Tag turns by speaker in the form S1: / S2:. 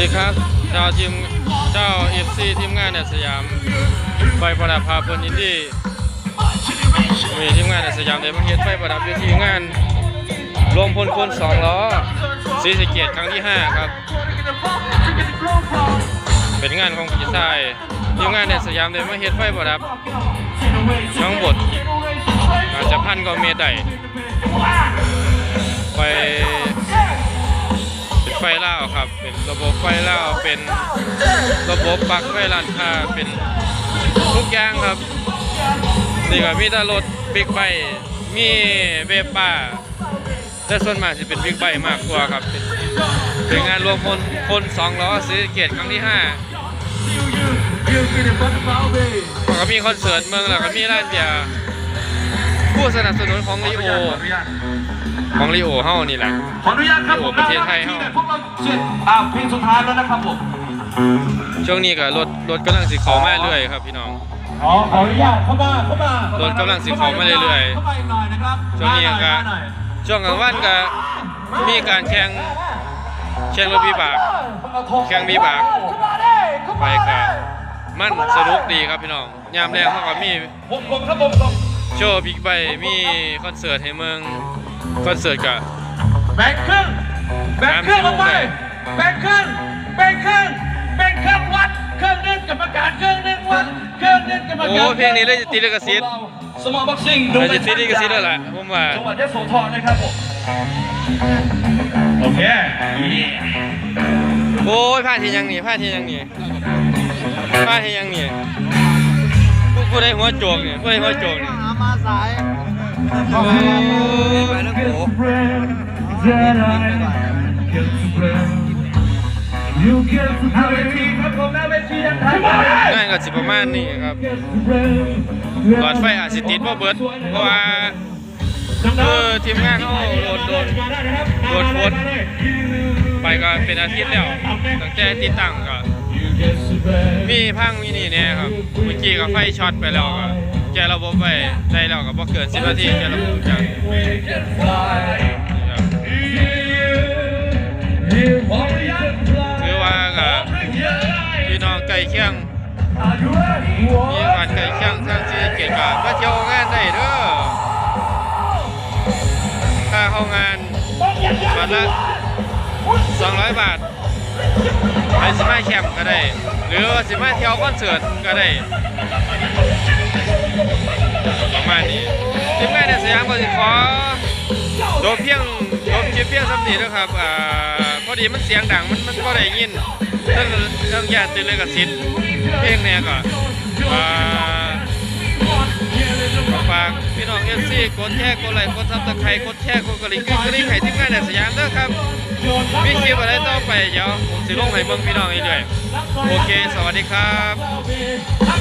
S1: ดีครับเจ้าทีมเจ้าเอฟซีทีมงานในสยามไฟประดับพาเพลินอินดี้มีทีมงานในสยามได้มาเฮ็ดไฟประดับอยู่ที่งาน รวมพลคนสองล้อศรีสเกียรครั้งที่ 5 ครับ เป็นงานของพี่ชายทีมงานในสยามได้มาเฮ็ดไฟประดับทั้งหมดอาจจะพันกว่าเมตรได้ไป ล่าครับ เป็นระบบไฟล่าเป็นระบบปลั๊กไฟร้านค้าเป็นทุกอย่างครับนี่ก็มีแต่รถบิ๊กไบค์มีเวฟป้าแต่ส่วนมากจะเป็นบิ๊กไบค์มากกว่าครับเป็นงานรวมพลคนสองล้อซื้อเกียรติครั้งที่ห้าก็มีคอนเสิร์ตเมืองแล้วก็มีร้านเบียร์ ผู้สนับสนุนของลีโอ ของลีโอเฮานี่แหละ
S2: ขออนุญาตครับผม
S1: ประเทศไทย
S2: ที่
S1: เฮา
S2: เนี่ยพวกเราเจ็ดอ่าเพลงสุดท้ายแล้วนะครับผม
S1: ช่วงนี้ก็รถรถกำลังสิเข้ามาเรื่อยครับพี่น้อง
S2: ขอขออนุญาตเข้ามาเข้ามาร
S1: ถกำลังสิเข้ามาเรื่อยๆ
S2: เข้ามาอีกหน่อยนะครับ
S1: ช่วงนี้ก็
S2: มาหน่อย
S1: ช่วงกลางวันก็มีการแข่งแข่งรถวิบากแข่งวิบากไปครับมันสนุกดีครับพี่น้อง ยามแรงเขาก็มี
S2: วงกลมครับวงกลม
S1: โชว์บิ๊กไบค์มีคอนเสิร์ตให้เมืองคอนเสิร์ตกับ
S2: แบ่งครึ่งแบ่งครึ่งออกไปแบ่งครึ่งแบ่งครึ่งแบ่งครึ่งวัดเครื่องนึงกรรมการเครื่องนึงวัดเครื่องนึงกรรมการ
S1: โอ้เพลงนี้เลยจะติดลิขสิทธิ์
S2: สมอลบ็อกซิ่ง
S1: เลยจะติดลิขสิทธิ์แล้วล่ะผมว่า
S2: จังหวัดยโสธรนะครับผมโอเค
S1: โอ้ยพลาดทียังนี่พลาดทียังนี่พลาดทียังนี่ผู้ผู้ใดหัวโจกนี่ผู้ใดหัวโจกนี่
S3: หา มาสาย
S1: โอ้ย
S3: ไปแล้วโห
S2: หน้าเวทีครับผมหน้าเวทียังทันไหม
S1: งานก็สิประมาณนี้ครับหลอดไฟอาจสิติดว่าเบิดเพราะว่าคือทีมงานเขาโดนโดนโดนโคตไปก็เป็นอาทิตย์แล้วตั้งแต่ติดตั้งก็มีพังมีนี่เนี่ยครับเมื่อกี้ก็ไฟช็อตไปแล้วก็แกระบบไปได้แล้วก็บ่เกิน10นาทีแกระบบจังถือว่าก็พี่น้องใกล้เคียงมีงานไก่เคียงทางซีเกียรติก็มาเที่ยวงานได้เด้อค่าเข้างานวันละ200 บาท ไปสิมาแคมป์ก็ได้ หรือสิมาเที่ยวคอนเสิร์ตก็ได้ ประมาณนี้ทีมงานในสยามก็สิขอโดบเพียงโดบคลิปเพียงสำนีนะครับอ่าพอดีมันเสียงดังมันมันก็ได้ยินเรื่องเรื่องญาติเลยกับสิทธิ์เพลงเนี่ยก็อ่าากพี่น้องเอฟซีกดแชร์กดไลค์กดซับสไครต์กดแชร์กดกระดิ่งกดกระดิ่งให้ทีมงานแดนสยามเด้อครับมีคลิปอะไรต่อไปเดี๋ยวผมสิลงให้เบิ่งพี่น้องอีกด้วยโอเค สวัสดีครับ